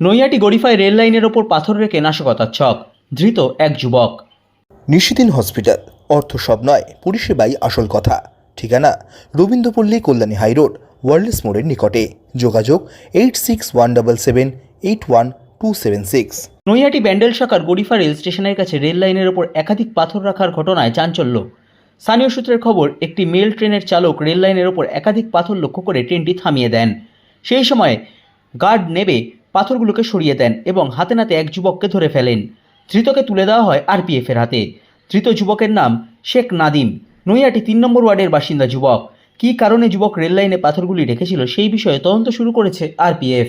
Naihati গরিফায় rail লাইনের ওপর পাথর রেখে নাশকতার ছক ধৃত এক যুবক। নিশিদিন হসপিটাল অর্থ সব নয় পরিষেবাই আসল কথা। ঠিকানা রবীন্দ্রপল্লী কল্যাণী হাইরোড ওয়ার্ল্ডস মোড়ের নিকটে। যোগাযোগ eight six one double seven eight one two seven six. Naihati Bandel শাখার গরিফা রেল স্টেশনের কাছে রেল লাইনের ওপর একাধিক পাথর রাখার ঘটনায় চাঞ্চল্য। স্থানীয় সূত্রের খবর একটি মেল ট্রেনের চালক রেল লাইনের ওপর একাধিক পাথর লক্ষ্য করে ট্রেনটি থামিয়ে দেন। সেই সময় গার্ড নেবে পাথরগুলোকে সরিয়ে দেন এবং হাতে নাতে এক যুবককে ধরে ফেলেন। ধৃতকে তুলে দেওয়া হয় আরপিএফের হাতে। ধৃত যুবকের নাম শেখ নাদিম। নৈয়াটি তিন নম্বর ওয়ার্ডের বাসিন্দা যুবক। কী কারণে যুবক রেললাইনে পাথরগুলি রেখেছিল সেই বিষয়ে তদন্ত শুরু করেছে RPF.